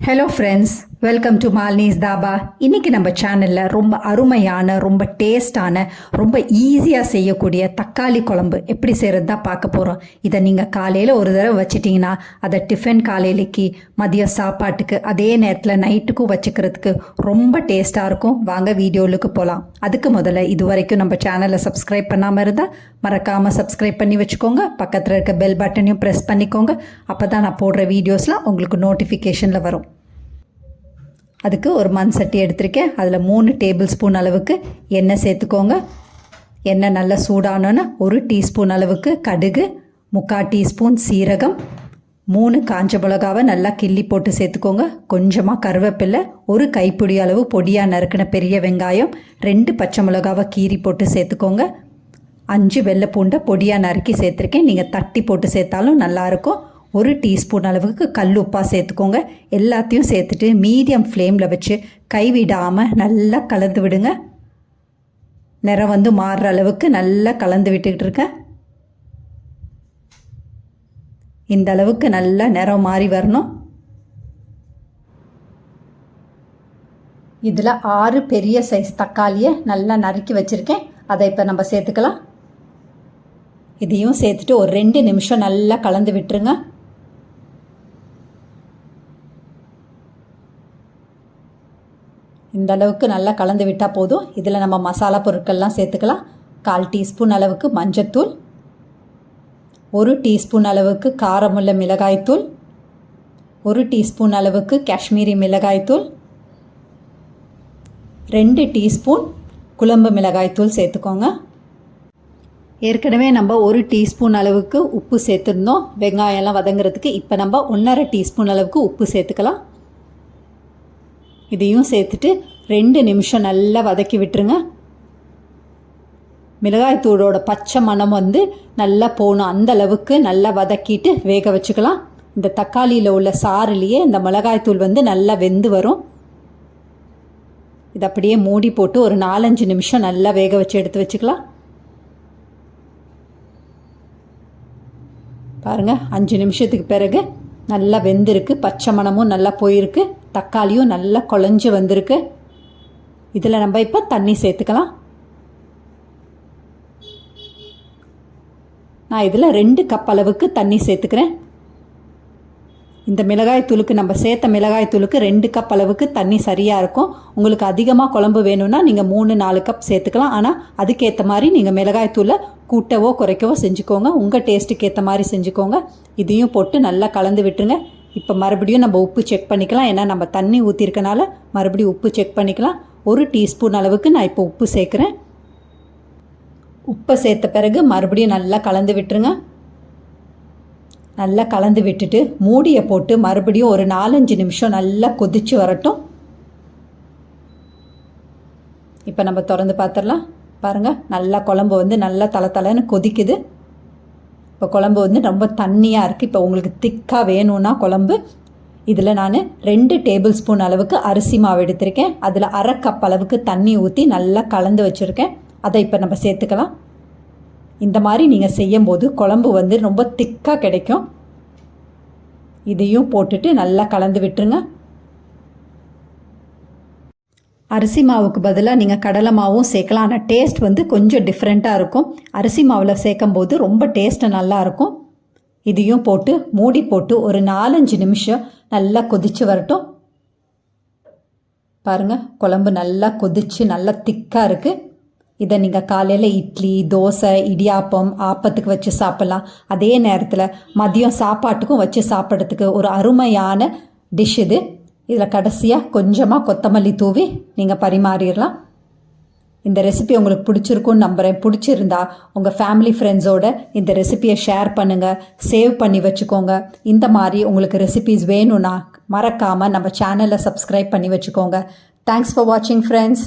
Hello friends welcome to Malnis dhaba இன்னைக்கு நம்ம சேனலில் ரொம்ப அருமையான ரொம்ப டேஸ்டான ரொம்ப ஈஸியாக செய்யக்கூடிய தக்காளி குழம்பு எப்படி செய்கிறது தான் பார்க்க போகிறோம் இதை நீங்கள் காலையில் ஒரு தடவை வச்சிட்டிங்கன்னா அதை டிஃபன் காலையிலக்கு மதியம் சாப்பாட்டுக்கு அதே நேரத்தில் நைட்டுக்கும் வச்சுக்கிறதுக்கு ரொம்ப டேஸ்ட்டாக இருக்கும். வாங்க வீடியோலுக்கு போகலாம் அதுக்கு முதல்ல இது வரைக்கும் நம்ம சேனலை சப்ஸ்கிரைப் பண்ணாமல் இருந்தால் மறக்காமல் சப்ஸ்கிரைப் பண்ணி வச்சுக்கோங்க. பக்கத்தில் இருக்க பெல் பட்டனையும் ப்ரெஸ் பண்ணிக்கோங்க. அப்போ தான் நான் போடுற வீடியோஸ்லாம் உங்களுக்கு நோட்டிஃபிகேஷனில் வரும். அதுக்கு ஒரு மண் சட்டி எடுத்திருக்கேன். அதில் மூணு டேபிள் ஸ்பூன் அளவுக்கு எண்ணெய் சேர்த்துக்கோங்க. எண்ணெய் நல்லா சூடானோன்னு ஒரு டீஸ்பூன் அளவுக்கு கடுகு முக்கால் டீஸ்பூன் சீரகம் மூணு காஞ்ச மிளகாவை நல்லா கிள்ளி போட்டு சேர்த்துக்கோங்க. கொஞ்சமாக கருவேப்பிலை ஒரு கைப்பிடி அளவு பொடியாக நறுக்கின பெரிய வெங்காயம் ரெண்டு பச்சை மிளகாவை கீறி போட்டு சேர்த்துக்கோங்க. அஞ்சு வெள்ளை பூண்டை பொடியாக நறுக்கி சேர்த்துருக்கேன். நீங்கள் தட்டி போட்டு சேர்த்தாலும் நல்லாயிருக்கும் ஒரு டீஸ்பூன் அளவுக்கு கல் உப்பாக சேர்த்துக்கோங்க. எல்லாத்தையும் சேர்த்துட்டு மீடியம் ஃப்ளேமில் வச்சு கைவிடாமல் நல்லா கலந்து விடுங்க. நிறம் வந்து மாறுற அளவுக்கு நல்லா கலந்து விட்டுக்கிட்டு இருக்கேன் இந்த அளவுக்கு நல்லா நிறம் மாறி வரணும். இதில் ஆறு பெரிய சைஸ் தக்காளியை நல்லா நறுக்கி வச்சுருக்கேன். அதை இப்போ நம்ம சேர்த்துக்கலாம். இதையும் சேர்த்துட்டு ஒரு ரெண்டு நிமிஷம் நல்லா கலந்து விட்டுருங்க. இந்த அளவுக்கு நல்லா கலந்து விட்டால் போதும். இதில் நம்ம மசாலா பொருட்கள்லாம் சேர்த்துக்கலாம். கால் டீஸ்பூன் அளவுக்கு மஞ்சத்தூள். ஒரு டீஸ்பூன் அளவுக்கு காரமுள்ள மிளகாய்த்தூள். ஒரு டீஸ்பூன் அளவுக்கு காஷ்மீரி மிளகாய்த்தூள். ரெண்டு டீஸ்பூன் குழம்பு மிளகாய்த்தூள் சேர்த்துக்கோங்க. ஏற்கனவே நம்ம ஒரு டீஸ்பூன் அளவுக்கு உப்பு சேர்த்துருந்தோம். வெங்காயம்லாம் வதங்குறதுக்கு இப்போ நம்ம ஒன்றரை டீஸ்பூன் அளவுக்கு உப்பு சேர்த்துக்கலாம். இதையும் சேர்த்துட்டு ரெண்டு நிமிஷம் நல்லா வதக்கி விட்டுருங்க. மிளகாய்த்தூளோட பச்சை மணம் வந்து நல்லா போகணும் அந்த அளவுக்கு நல்லா வதக்கிட்டு வேக வச்சுக்கலாம். இந்த தக்காளியில் உள்ள சாறுலேயே இந்த மிளகாய்த்தூள் வந்து நல்லா வெந்து வரும். இதை அப்படியே மூடி போட்டு ஒரு நாலஞ்சு நிமிஷம் நல்லா வேக வச்சு எடுத்து வச்சுக்கலாம். பாருங்கள் அஞ்சு நிமிஷத்துக்கு பிறகு நல்லா வெந்திருக்கு பச்சை மணமும் நல்லா போயிருக்கு. தக்காளியும் நல்லா குழஞ்சி வந்திருக்கு. இதில் நம்ம இப்போ தண்ணி சேர்த்துக்கலாம். நான் இதில் ரெண்டு கப் அளவுக்கு தண்ணி சேர்த்துக்கிறேன். இந்த மிளகாய் தூளுக்கு நம்ம சேர்த்த மிளகாய் தூளுக்கு ரெண்டு கப் அளவுக்கு தண்ணி சரியாக இருக்கும். உங்களுக்கு அதிகமாக குழம்பு வேணும்னா நீங்கள் மூணு நாலு கப் சேர்த்துக்கலாம். ஆனால் அதுக்கேற்ற மாதிரி நீங்கள் மிளகாய் தூளை கூட்டவோ குறைக்கவோ செஞ்சுக்கோங்க. உங்கள் டேஸ்ட்டுக்கு ஏற்ற மாதிரி செஞ்சுக்கோங்க. இதையும் போட்டு நல்லா கலந்து விட்டுருங்க. இப்போ மறுபடியும் நம்ம உப்பு செக் பண்ணிக்கலாம். ஏன்னா நம்ம தண்ணி ஊற்றிருக்கனால மறுபடியும் உப்பு செக் பண்ணிக்கலாம். ஒரு டீஸ்பூன் அளவுக்கு நான் இப்போ உப்பு சேர்க்குறேன். உப்பை சேர்த்த பிறகு மறுபடியும் நல்லா கலந்து விட்டுருங்க. நல்லா கலந்து விட்டுட்டு மூடியை போட்டு மறுபடியும் ஒரு நாலஞ்சு நிமிஷம் நல்லா கொதித்து வரட்டும். இப்போ நம்ம திறந்து பார்த்துடலாம். பாருங்கள் நல்லா குழம்பு வந்து நல்லா தலை தலைன்னு கொதிக்குது. இப்போ குழம்பு வந்து ரொம்ப தண்ணியாக இருக்குது இப்போ உங்களுக்கு திக்காக வேணும்னா குழம்பு. இதில் நான் ரெண்டு டேபிள் ஸ்பூன் அளவுக்கு அரிசி மாவு எடுத்திருக்கேன். அதில் அரை கப் அளவுக்கு தண்ணி ஊற்றி நல்லா கலந்து வச்சுருக்கேன். அதை இப்போ நம்ம சேர்த்துக்கலாம். இந்த மாதிரி நீங்கள் செய்யும்போது குழம்பு வந்து ரொம்ப திக்காக கிடைக்கும். இதையும் போட்டுட்டு நல்லா கலந்து விட்டுருங்க. அரிசி மாவுக்கு பதிலாக நீங்கள் கடலை மாவும் சேர்க்கலாம். ஆனால் டேஸ்ட் வந்து கொஞ்சம் டிஃப்ரெண்ட்டாக இருக்கும். அரிசி மாவில் சேர்க்கும் போது ரொம்ப டேஸ்ட்டு நல்லாயிருக்கும் இதையும் போட்டு மூடி போட்டு ஒரு நாலஞ்சு நிமிஷம் நல்லா கொதித்து வரட்டும். பாருங்கள் குழம்பு நல்லா கொதித்து நல்லா திக்காக இருக்குது இதை நீங்கள் காலையில் இட்லி தோசை இடியாப்பம் ஆப்பத்துக்கு வச்சு சாப்பிட்லாம். அதே நேரத்தில் மதியம் சாப்பாட்டுக்கும் வச்சு சாப்பிட்றதுக்கு ஒரு அருமையான டிஷ் இது. இதில் கடைசியாக கொஞ்சமாக கொத்தமல்லி தூவி நீங்கள் பரிமாறிடலாம். இந்த ரெசிபி உங்களுக்கு பிடிச்சிருக்குன்னு நம்புகிறேன் பிடிச்சிருந்தா உங்கள் ஃபேமிலி ஃப்ரெண்ட்ஸோட இந்த ரெசிபியை ஷேர் பண்ணுங்கள் சேவ் பண்ணி வச்சுக்கோங்க. இந்த மாதிரி உங்களுக்கு ரெசிபிஸ் வேணும்னா மறக்காமல் நம்ம சேனலை சப்ஸ்கிரைப் பண்ணி வச்சுக்கோங்க. தேங்க்ஸ் ஃபார் வாட்சிங் ஃப்ரெண்ட்ஸ்